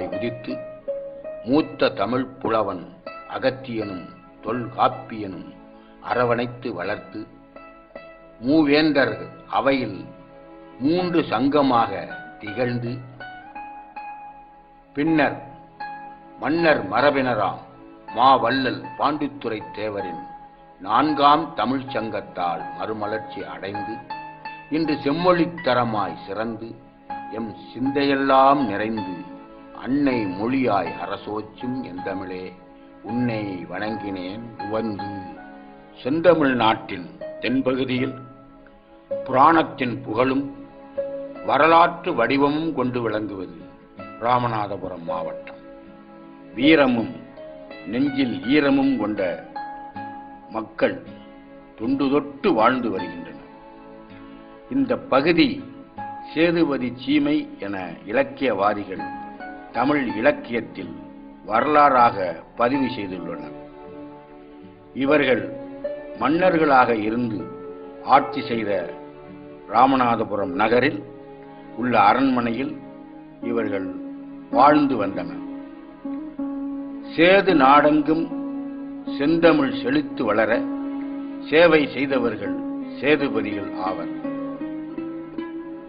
பரம்பொருளாய் உதித்து மூத்த தமிழ் புலவன் அகத்தியனும் தொல்காப்பியனும் அரவணைத்து வளர்த்து மூவேந்தர் அவையில் மூன்று சங்கமாக திகழ்ந்து பின்னர் மன்னர் மரபினராம் மாவல்லல் பாண்டித்துரை தேவரின் நான்காம் தமிழ்ச் சங்கத்தால் மறுமலர்ச்சி அடைந்து இன்று செம்மொழித்தரமாய் சிறந்து எம் சிந்தையெல்லாம் நிறைந்து அன்னை மொழியாய் அரசோச்சும் எந்தமிழே உன்னை வணங்கினேன் உவந்து. செந்தமிழ் நாட்டின் தென்பகுதியில் புராணத்தின் புகழும் வரலாற்று வடிவமும் கொண்டு விளங்குவது ராமநாதபுரம் மாவட்டம். வீரமும் நெஞ்சில் ஈரமும் கொண்ட மக்கள் தொண்டு தொட்டு வாழ்ந்து வருகின்றனர். இந்த பகுதி சேதுபதி சீமை என இலக்கியவாதிகள் தமிழ் இலக்கியத்தில் வரலாறாக பதிவு செய்துள்ளனர். இவர்கள் மன்னர்களாக இருந்து ஆட்சி செய்த ராமநாதபுரம் நகரில் உள்ள அரண்மனையில் இவர்கள் வாழ்ந்து வந்தனர். சேது நாடெங்கும் செந்தமிழ் செழித்து வளர சேவை செய்தவர்கள் சேதுபதிகள் ஆவர்.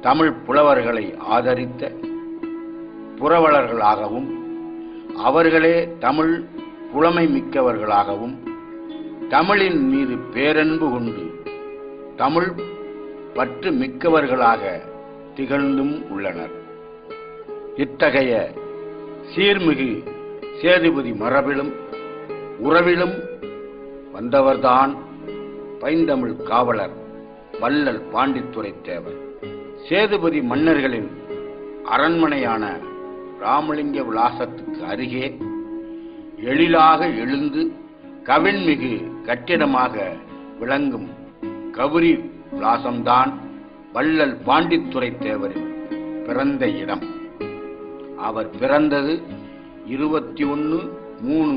தமிழ் புலவர்களை ஆதரித்த புரவலர்களாகவும் அவர்களே தமிழ் புலமை மிக்கவர்களாகவும் தமிழின் மீது பேரன்பு கொண்டு தமிழ் பற்று மிக்கவர்களாக திகழ்ந்தும் உள்ளனர். இத்தகைய சீர்மிகு சேதுபதி மரபிலும் உறவிலும் வந்தவர்தான் பைந்தமிழ் காவலர் வள்ளல் பாண்டித்துரை தேவர் சேதுபதி மன்னர்களின் அரண்மனையான ராமலிங்க விலாசத்துக்கு அருகே எழிலாக எழுந்து கவின்மிகு கட்டிடமாக விளங்கும் கவுரி விலாசம்தான் வள்ளல் பாண்டித்துறை தேவரின் பிறந்த இடம். அவர் பிறந்தது இருபத்தி ஒன்று மூணு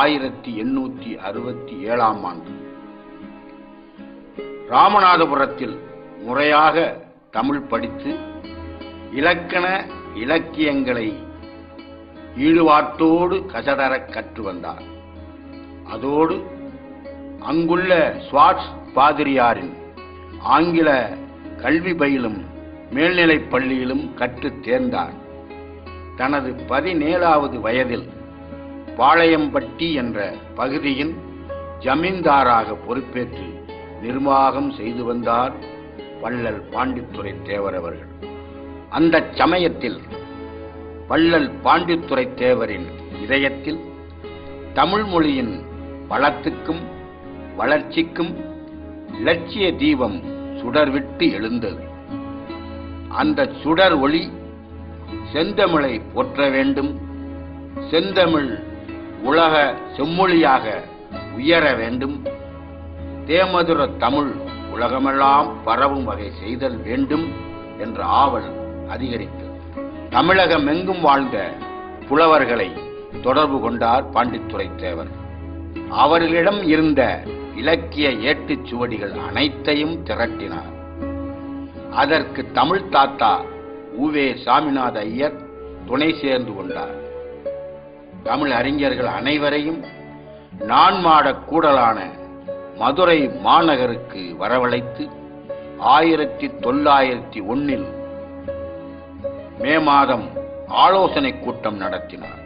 ஆயிரத்தி எண்ணூத்தி அறுபத்தி ஏழாம் ஆண்டு. ராமநாதபுரத்தில் முறையாக தமிழ் படித்து இலக்கண இலக்கியங்களை ஈடுபாட்டோடு கசடரக் கற்று வந்தார் அதோடு அங்குள்ள ஸ்வாட்ஸ் பாதிரியாரின் ஆங்கில கல்வி பயிலும் மேல்நிலைப் பள்ளியிலும் கற்றுத் தேர்ந்தார். தனது பதினேழாவது வயதில் பாளையம்பட்டி என்ற பகுதியின் ஜமீன்தாராக பொறுப்பேற்று நிர்வாகம் செய்து வந்தார் வள்ளல் பாண்டித்துறை தேவர் அவர்கள். அந்த சமயத்தில் வள்ளல் பாண்டித்துறை தேவரின் இதயத்தில் தமிழ் மொழியின் வளத்துக்கும் வளர்ச்சிக்கும் லட்சிய தீபம் சுடர்விட்டு எழுந்தது. அந்த சுடர் ஒளி செந்தமிழை போற்ற வேண்டும். செந்தமிழ் உலக செம்மொழியாக உயர வேண்டும். தேமதுர தமிழ் உலகமெல்லாம் பரவும் வகை செய்தல் வேண்டும் என்ற ஆவல் அதிகரித்தது தமிழகம் எங்கும் வாழ்ந்த புலவர்களை தொடர்பு கொண்டார் பாண்டித்துரை தேவர் அவர்களிடம் இருந்த இலக்கிய ஏட்டுச் சுவடிகள் அனைத்தையும் திரட்டினார். அதற்கு தமிழ் தாத்தா உவே சாமிநாத ஐயர் துணை சேர்ந்து கொண்டார். தமிழ் அறிஞர்கள் அனைவரையும் நான்மாட கூடலான மதுரை மாநகருக்கு வரவழைத்து ஆயிரத்தி தொள்ளாயிரத்தி ஒன்னில் மே மாதம் ஆலோசனை கூட்டம் நடத்தினார்.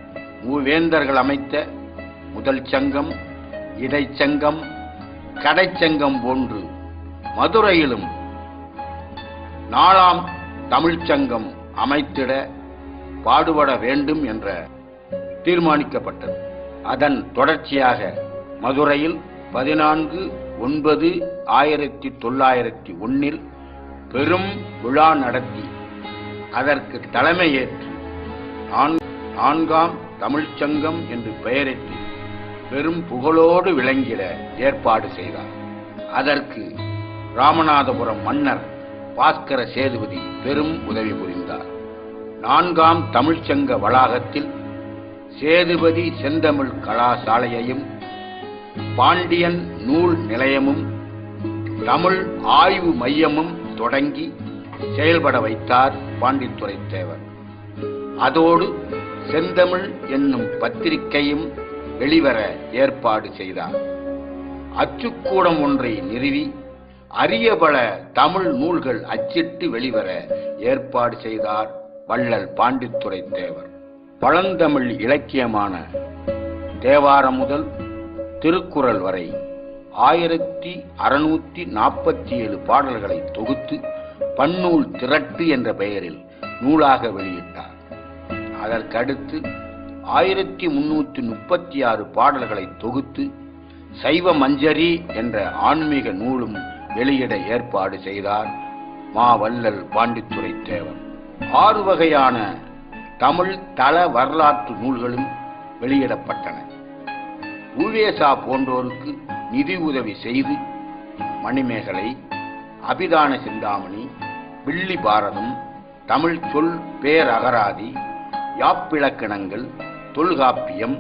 மூவேந்தர்கள் அமைத்த முதல் சங்கம் இடைச்சங்கம் கடைச்சங்கம் போன்று மதுரையிலும் நாலாம் தமிழ்ச்சங்கம் அமைத்திட பாடுபட வேண்டும் என்ற தீர்மானிக்கப்பட்டது. அதன் தொடர்ச்சியாக மதுரையில் பதினான்கு ஒன்பது ஆயிரத்தி தொள்ளாயிரத்தி ஒன்னில் பெரும் விழா நடத்தி அதற்கு தலைமையேற்று நான்கு- நான்காம் தமிழ்ச்சங்கம் என்று பெயரிட்டு பெரும் புகழோடு விளங்கிட ஏற்பாடு செய்தார். அதற்கு ராமநாதபுரம் மன்னர் பாஸ்கர சேதுபதி பெரும் உதவி புரிந்தார். நான்காம் தமிழ்ச்சங்க வளாகத்தில் சேதுபதி செந்தமிழ் கலாசாலையையும் பாண்டியன் நூல் நிலையமும் தமிழ் ஆய்வு மையமும் தொடங்கி செயல்பட வைத்தார் பாண்டித்துரை தேவர். அதோடு செந்தமிழ் என்னும் பத்திரிகையும் வெளிவர ஏற்பாடு செய்தார். அச்சுக்கூடம் ஒன்றை நிறுவி அரிய பல தமிழ் நூல்கள் அச்சிட்டு வெளிவர ஏற்பாடு செய்தார் வள்ளல் பாண்டித்துரை தேவர். பழந்தமிழ் இலக்கியமான தேவாரம் முதல் திருக்குறள் வரை ஆயிரத்தி அறுநூத்தி நாற்பத்தி ஏழு பாடல்களை தொகுத்து பன்னூல் திரட்டு என்ற பெயரில் நூலாக வெளியிட்டார். அதற்கடுத்து ஆயிரத்தி முன்னூத்தி முப்பத்தி ஆறு பாடல்களை தொகுத்து சைவ மஞ்சரி என்ற ஆன்மீக நூலும் வெளியிட ஏற்பாடு செய்தார் மாவல்லல் பாண்டித்துரை தேவன் ஆறு வகையான தமிழ் தள வரலாற்று நூல்களும் வெளியிடப்பட்டன. உவேசா போன்றோருக்கு நிதி உதவி செய்து மணிமேகலை அபிதான சிந்தாமணி வில்லி பாரதம் தமிழ் சொல் பேரகராதி யாப்பிலக்கணங்கள் தொல்காப்பியம்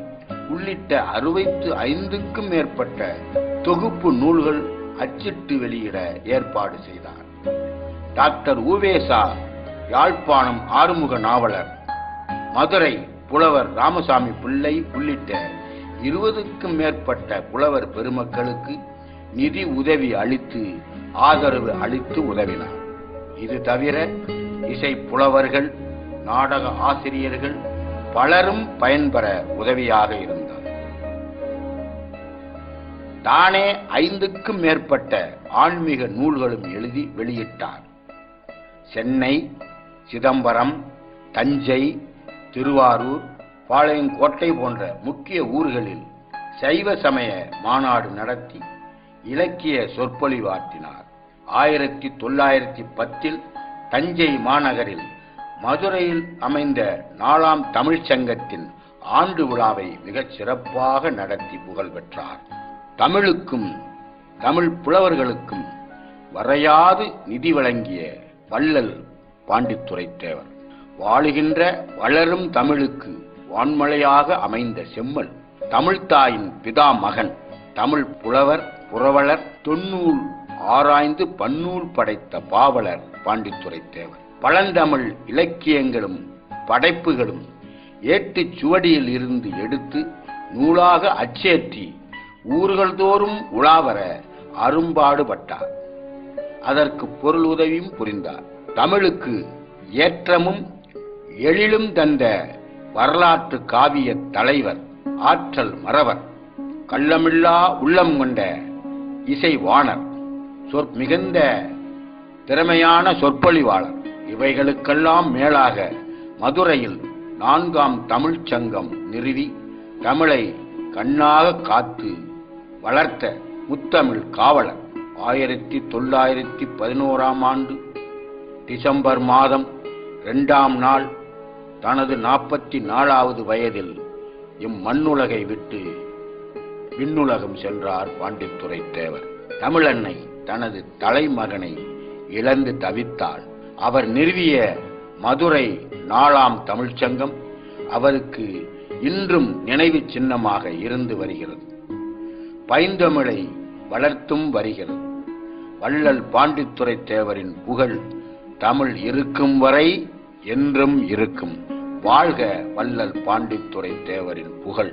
உள்ளிட்ட அறுபத்து ஐந்துக்கும் மேற்பட்ட தொகுப்பு நூல்கள் அச்சிட்டு வெளியிட ஏற்பாடு செய்தார். டாக்டர் உவேசா யாழ்ப்பாணம் ஆறுமுக நாவலர் மதுரை புலவர் ராமசாமி பிள்ளை உள்ளிட்ட இருபதுக்கும் மேற்பட்ட புலவர் பெருமக்களுக்கு நிதி உதவி அளித்து ஆதரவு அளித்து உதவினார். இது தவிர இசை புலவர்கள் நாடக ஆசிரியர்கள் பலரும் பயன்பெற உதவியாக இருந்தார். தானே ஐந்துக்கும் மேற்பட்ட ஆன்மீக நூல்களும் எழுதி வெளியிட்டார். சென்னை சிதம்பரம் தஞ்சை திருவாரூர் பாளையங்கோட்டை போன்ற முக்கிய ஊர்களில் சைவ சமய மாநாடு நடத்தி இலக்கிய சொற்பொழிவாற்றினார். ஆயிரத்தி தொள்ளாயிரத்தி பத்தில் தஞ்சை மாநகரில் மதுரையில் அமைந்த நாலாம் தமிழ்ச் சங்கத்தின் ஆண்டு விழாவை மிகச் சிறப்பாக நடத்தி புகழ் பெற்றார். தமிழுக்கும் தமிழ் புலவர்களுக்கும் வரையாது நிதி வழங்கிய வள்ளல் பாண்டித்துரை தேவர் வாழுகின்ற வளரும் தமிழுக்கு வான்மழையாக அமைந்த செம்மல் தமிழ்தாயின் பிதா மகன் தமிழ் புலவர் புரவலர் தொன்னூல் ஆராய்ந்து பன்னூல் படைத்த பாவலர் பாண்டித்துரை தேவர். பழந்தமிழ் இலக்கியங்களும் படைப்புகளும் ஏட்டு சுவடியில் இருந்து எடுத்து நூலாக அச்சேற்றி ஊர்கள் தோறும் உலாவர அரும்பாடுபட்டார். அதற்கு பொருள் உதவியும் புரிந்தார். தமிழுக்கு ஏற்றமும் எழிலும் தந்த வரலாற்று காவிய தலைவர் ஆற்றல் மறவர் கள்ளமில்லா உள்ளம் கொண்ட இசை வாணர் மிகுந்த திறமையான சொற்பொழிவாளர். இவைகளுக்கெல்லாம் மேலாக மதுரையில் நான்காம் தமிழ்ச் சங்கம் நிறுவி தமிழை கண்ணாக காத்து வளர்த்த முத்தமிழ் காவலர். ஆயிரத்தி தொள்ளாயிரத்தி பதினோராம் ஆண்டு டிசம்பர் மாதம் இரண்டாம் நாள் தனது நாற்பத்தி நாலாவது வயதில் இம்மண்ணுலகை விட்டு விண்ணுலகம் சென்றார் பாண்டித்துரை தேவர். தமிழன்னை தனது தலைமகனை இழந்து தவித்தாள். அவர் நிறுவிய மதுரை நாலாம் தமிழ்ச்சங்கம் அவருக்கு இன்றும் நினைவு சின்னமாக இருந்து வருகிறது. பைந்தமிழை வளர்த்தும் வருகிறது. வள்ளல் பாண்டித்துரை தேவரின் புகழ் தமிழ் இருக்கும் வரை என்றும் இருக்கும். வாழ்க வள்ளல் பாண்டித்துரை தேவரின் புகழ்.